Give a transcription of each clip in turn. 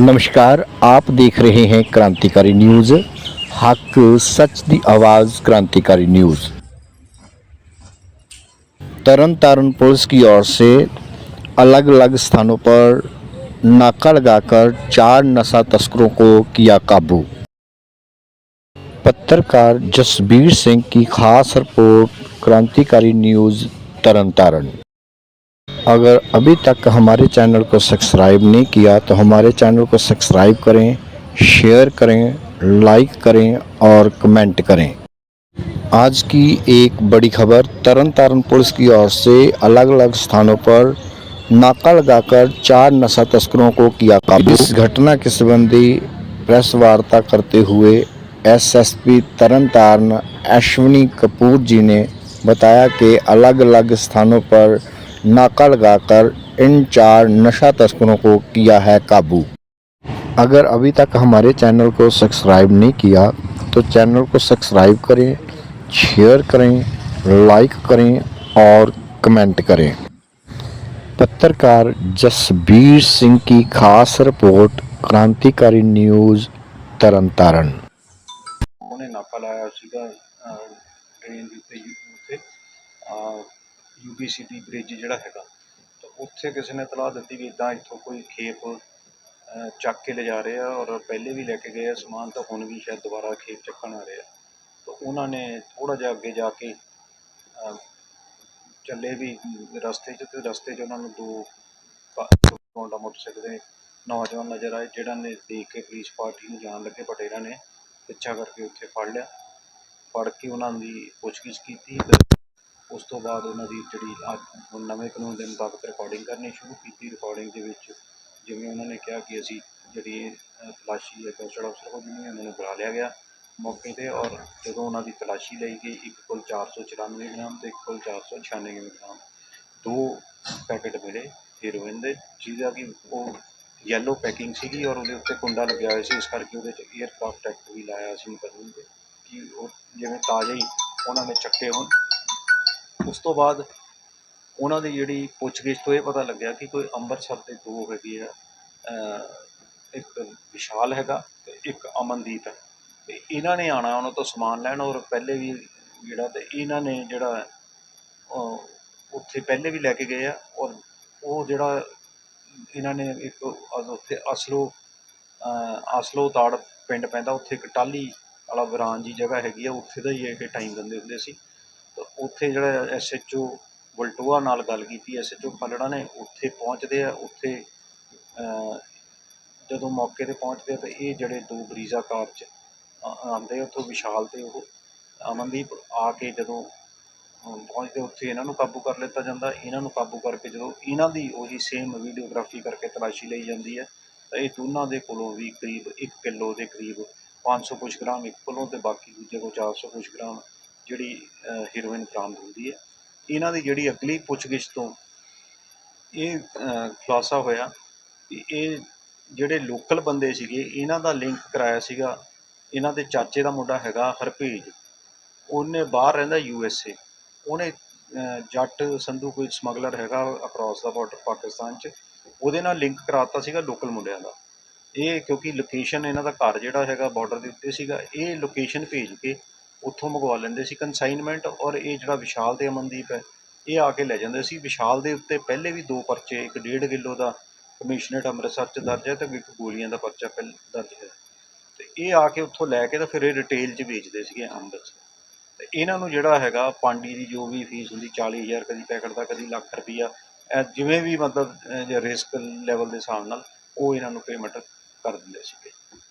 नमस्कार, आप देख रहे हैं क्रांतिकारी न्यूज़। हक, सच दी आवाज़, क्रांतिकारी न्यूज़। तरन तारण पुलिस की ओर से अलग अलग स्थानों पर नाका लगाकर चार नशा तस्करों को किया काबू। पत्रकार जसबीर सिंह की खास रिपोर्ट, क्रांतिकारी न्यूज़ तरन तारण। अगर अभी तक हमारे चैनल को सब्सक्राइब नहीं किया तो हमारे चैनल को सब्सक्राइब करें, शेयर करें, लाइक करें और कमेंट करें। आज की एक बड़ी खबर तरन तारण पुलिस की ओर से अलग अलग स्थानों पर नाका लगाकर चार नशा तस्करों को किया काबू। इस घटना के संबंधी प्रेस वार्ता करते हुए एसएसपी तरन तारण अश्विनी कपूर जी ने बताया कि अलग अलग स्थानों पर नाका लगाकर इन चार नशा तस्करों को किया है काबू अगर अभी तक हमारे चैनल को सब्सक्राइब नहीं किया तो चैनल को सब्सक्राइब करें शेयर करें लाइक करें और कमेंट करें पत्रकार जसबीर सिंह की खास रिपोर्ट क्रांतिकारी न्यूज़ तरन तारण ਉਹਨੇ ਨਾਕਾ ਲਾਇਆ ਸੀਗਾ ਟ੍ਰੇਨ ਦੇ ਉੱਤੇ ਯੂ- ਉੱਥੇ UBCT bridge ਜਿਹੜਾ ਹੈਗਾ, ਤਾਂ ਉੱਥੇ ਕਿਸੇ ਨੇ ਤਲਾਹ ਦਿੱਤੀ ਵੀ ਇਦਾਂ ਇੱਥੋਂ ਕੋਈ ਖੇਪ ਚੱਕ ਕੇ ਲਿਜਾ ਰਹੇ ਆ ਔਰ ਪਹਿਲੇ ਵੀ ਲੈ ਕੇ ਗਏ ਆ ਸਮਾਨ ਤਾਂ ਹੁਣ ਵੀ ਸ਼ਾਇਦ ਦੁਬਾਰਾ ਖੇਪ ਚੱਕਣ ਆ ਰਹੇ ਆ। ਤਾਂ ਉਹਨਾਂ ਨੇ ਥੋੜਾ ਜਿਹਾ ਅੱਗੇ ਜਾ ਕੇ ਚੱਲੇ ਵੀ ਰਸਤੇ 'ਚ ਤੇ ਰਸਤੇ 'ਚ ਉਹਨਾਂ ਨੂੰ ਦੋ ਹੋਂਡਾ ਮੋਟਰਸਾਈਕਲ ਦੇ ਨੌਜਵਾਨ ਨਜ਼ਰ ਆਏ, ਜਿਹੜਾ ਨੇ ਦੇਖ ਕੇ ਪੁਲਿਸ ਪਾਰਟੀ ਨੂੰ ਜਾਣ ਲੱਗੇ ਬਟ ਇਹਨਾਂ ਨੇ, ਪਿੱਛਾ ਕਰਕੇ ਉੱਥੇ ਫੜ ਲਿਆ। ਫੜ ਕੇ ਉਹਨਾਂ ਦੀ ਪੁੱਛਗਿੱਛ ਕੀਤੀ ਉਸ ਤੋਂ ਬਾਅਦ ਉਹਨਾਂ ਦੀ ਜਿਹੜੀ ਅੱਜ ਹੁਣ ਨਵੇਂ ਕਾਨੂੰਨ ਦੇ ਮੁਤਾਬਕ ਰਿਕਾਰਡਿੰਗ ਕਰਨੀ ਸ਼ੁਰੂ ਕੀਤੀ। ਰਿਕਾਰਡਿੰਗ ਦੇ ਵਿੱਚ ਜਿਵੇਂ ਉਹਨਾਂ ਨੇ ਕਿਹਾ ਕਿ ਅਸੀਂ ਜਿਹੜੀ ਇਹ, ਤਲਾਸ਼ੀ ਹੈ ਕਸਟਡ ਅਫਸਰ ਕੋਲ ਨਹੀਂ ਉਹਨਾਂ ਨੂੰ ਬੁਲਾ ਲਿਆ ਗਿਆ ਮੌਕੇ ਤੇ ਔਰ ਜਦੋਂ ਉਹਨਾਂ ਦੀ ਤਲਾਸ਼ੀ ਲਈ ਗਈ ਇੱਕ ਕੋਲ 494 ਗ੍ਰਾਮ ਤੇ ਇੱਕ ਕੋਲ 496 ਗ੍ਰਾਮ। ਦੋ ਪੈਕੇਟ ਮਿਲੇ ਹੀਰੋਇਨ ਦੇ ਜਿਹਦਾ ਕਿ ਉਹ ਯੈਲੋ ਪੈਕਿੰਗ ਸੀਗੀ ਔਰ ਉਹਦੇ ਉੱਤੇ ਕੁੰਡਾ ਲੱਗਿਆ ਹੋਇਆ ਸੀ। ਇਸ ਕਰਕੇ ਉਹਦੇ 'ਚ 에ਅਰਕ੍ਰਾਫਟ ਐਕਟ ਵੀ ਲਾਇਆ ਸੀ ਕਾਨੂੰਨ ਦੇ ਕਿ ਉਹ ਜਿਵੇਂ ਤਾਜ਼ਾ ਹੀ ਉਹਨਾਂ ਨੇ ਚੱਕੇ ਹੋਣ। ਉਸ ਤੋਂ ਬਾਅਦ ਉਹਨਾਂ ਦੀ ਜਿਹੜੀ ਪੁੱਛਗਿੱਛ ਤੋਂ ਇਹ ਪਤਾ ਲੱਗਿਆ ਕਿ ਕੋਈ ਅੰਮ੍ਰਿਤਸਰ ਦੇ ਦੋ ਹੈਗੇ ਆ ਇੱਕ ਵਿਸ਼ਾਲ ਹੈਗਾ ਤੇ ਇੱਕ ਅਮਨਦੀਪ ਹੈ। ਤੇ ਇਹਨਾਂ ਨੇ ਆਣਾ ਉਹਨਾਂ ਤੋਂ ਸਮਾਨ ਲੈਣ ਔਰ ਪਹਿਲੇ ਵੀ ਜਿਹੜਾ ਤੇ ਇਹਨਾਂ ਨੇ ਜਿਹੜਾ ਉੱਥੇ ਪਹਿਲੇ ਵੀ ਲੈ ਕੇ ਗਏ ਆ ਔਰ ਉਹ ਜਿਹੜਾ ਇਹਨਾਂ ਨੇ ਇੱਕ ਉੱਥੇ ਅਸਲੋ, ਅਹ, ਅਸਲੋ ਤਾੜ ਪਿੰਡ ਪੈਂਦਾ, ਉੱਥੇ ਇੱਕ ਟਾਲੀ ਵਾਲਾ ਵਿਰਾਨ ਜੀ ਜਗ੍ਹਾ ਹੈਗੀ ਆ, ਉੱਥੇ ਦਾ ਹੀ ਇਹ ਟਾਈਮ ਦਿੰਦੇ ਹੁੰਦੇ ਸੀ। ਉੱਥੇ ਜਿਹੜਾ ਐਸਐਚਓ ਵਲਟੋਆ ਨਾਲ ਗੱਲ ਕੀਤੀ ਐਸਐਚਓ ਪਲੜਾ ਨੇ, ਉੱਥੇ ਪਹੁੰਚਦੇ ਆ, ਉੱਥੇ ਜਦੋਂ ਮੌਕੇ ਤੇ ਪਹੁੰਚਦੇ ਆ ਤਾਂ ਇਹ ਜਿਹੜੇ ਦੋ ਬਰੀਜ਼ਾ ਕਾਰ 'ਚ ਆ- ਆਉਂਦੇ ਆ, ਉੱਥੋਂ ਵਿਸ਼ਾਲ ਤੇ ਉਹ ਅਮਨਦੀਪ ਆ ਕੇ ਜਦੋਂ ਪਹੁੰਚਦੇ ਉੱਥੇ ਇਹਨਾਂ ਨੂੰ ਕਾਬੂ ਕਰ ਲਿੱਤਾ ਜਾਂਦਾ। ਇਹਨਾਂ ਨੂੰ ਕਾਬੂ ਕਰਕੇ ਜਦੋਂ ਇਹਨਾਂ ਦੀ ਉਹੀ ਸੇਮ ਵੀਡੀਓਗ੍ਰਾਫੀ ਕਰਕੇ ਤਲਾਸ਼ੀ ਲਈ ਜਾਂਦੀ ਹੈ, ਤਾਂ ਇਹ ਦੋਨਾਂ ਦੇ ਕੋਲੋਂ ਵੀ ਕਰੀਬ 1 ਕਿਲੋ ਦੇ ਕਰੀਬ 500 ਕੁਛ ਗ੍ਰਾਮ, ਇੱਕ ਕੋਲੋਂ ਤੇ ਬਾਕੀ ਦੂਜੇ ਕੋਲ 400 ਕੁਛ ਗ੍ਰਾਮ ਜਿਹੜੀ ਹੀਰੋਇਨ ਬਰਾਮਦ ਹੁੰਦੀ ਹੈ। ਇਹਨਾਂ ਦੀ ਜਿਹੜੀ ਅਗਲੀ ਪੁੱਛਗਿੱਛ ਤੋਂ ਇਹ ਖੁਲਾਸਾ ਹੋਇਆ ਕਿ ਇਹ ਜਿਹੜੇ ਲੋਕਲ ਬੰਦੇ ਸੀਗੇ, ਇਹਨਾਂ ਦਾ ਲਿੰਕ ਕਰਾਇਆ ਸੀਗਾ। ਇਹਨਾਂ ਦੇ ਚਾਚੇ ਦਾ ਮੁੰਡਾ ਹੈਗਾ ਹਰਪੇਜ ਉਹਨੇ ਬਾਹਰ ਰਹਿੰਦਾ ਯੂ ਐਸ ਏ ਉਹਨੇ ਜੱਟ ਸੰਧੂ ਕੋਈ ਸਮਗਲਰ ਹੈਗਾ ਅਕ੍ਰੋਸ ਦਾ ਬਾਰਡਰ ਪਾਕਿਸਤਾਨ 'ਚ, ਉਹਦੇ ਨਾਲ ਲਿੰਕ ਕਰਾਤਾ ਸੀਗਾ ਲੋਕਲ ਮੁੰਡਿਆਂ ਦਾ। ਇਹ ਕਿਉਂਕਿ ਲੋਕੇਸ਼ਨ ਇਹਨਾਂ ਦਾ ਘਰ ਜਿਹੜਾ ਹੈਗਾ ਬਾਰਡਰ ਦੇ ਉੱਤੇ ਸੀਗਾ, ਇਹ ਲੋਕੇਸ਼ਨ ਭੇਜ ਕੇ ਉੱਥੋਂ ਮੰਗਵਾ ਲੈਂਦੇ ਸੀ ਕੰਸਾਈਨਮੈਂਟ ਔਰ ਇਹ ਜਿਹੜਾ ਵਿਸ਼ਾਲ ਤੇ ਅਮਨਦੀਪ ਹੈ, ਇਹ ਆ ਕੇ ਲੈ ਜਾਂਦੇ ਸੀ। ਵਿਸ਼ਾਲ ਦੇ ਉੱਤੇ ਪਹਿਲੇ ਵੀ ਦੋ ਪਰਚੇ, ਇੱਕ ਡੇਢ ਕਿਲੋ ਦਾ ਕਮਿਸ਼ਨਰੇਟ ਅੰਮ੍ਰਿਤਸਰ 'ਚ ਦਰਜ ਹੈ ਅਤੇ ਇੱਕ ਗੋਲੀਆਂ ਦਾ ਪਰਚਾ ਪਹਿਲ ਦਰਜ ਹੈ। ਅਤੇ ਇਹ ਆ ਕੇ ਉੱਥੋਂ ਲੈ ਕੇ ਤਾਂ ਫਿਰ ਇਹ ਰਿਟੇਲ 'ਚ ਵੇਚਦੇ ਸੀਗੇ ਅੰਮ੍ਰਿਤਸਰ। ਅਤੇ ਇਹਨਾਂ ਨੂੰ ਜਿਹੜਾ ਹੈਗਾ, ਪਾਂਡੀ ਦੀ ਜੋ ਵੀ ਫੀਸ ਹੁੰਦੀ 40000 ਕਦੀ ਪੈਕਟ ਦਾ, ਕਦੀ ਲੱਖ ਰੁਪਈਆ, ਇਹ ਜਿਵੇਂ ਵੀ ਮਤਲਬ ਰਿਸਕ ਲੈਵਲ ਦੇ ਹਿਸਾਬ ਨਾਲ ਉਹ ਇਹਨਾਂ ਨੂੰ ਪੇਮੈਂਟ ਕਰ ਦਿੰਦੇ ਸੀਗੇ।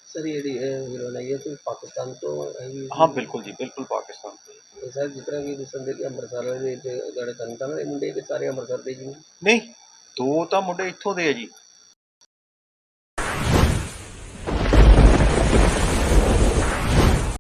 ਆਈ ਹੈ ਤੇ ਪਾਕਿਸਤਾਨ ਤੋਂ ਆਈ ਹੋਈ ਹਾਂ ਬਿਲਕੁਲ ਜੀ ਬਿਲਕੁਲ ਪਾਕਿਸਤਾਨ ਤੋਂ ਸਰ ਜਿਸ ਤਰ੍ਹਾਂ ਕਿ ਦੱਸਣ ਦੇ ਕਿ ਅੰਮ੍ਰਿਤਸਰ ਦੇ ਜਿਹੜੇ ਤਨਤਨ ਦੇ ਮੁੰਡੇ ਕਿ ਸਾਰੇ ਅੰਮ੍ਰਿਤਸਰ ਦੇ ਜੀ ਨੇ? ਨਹੀਂ ਦੋ ਤਾਂ ਮੁੰਡੇ ਇੱਥੋਂ ਦੇ ਆ ਜੀ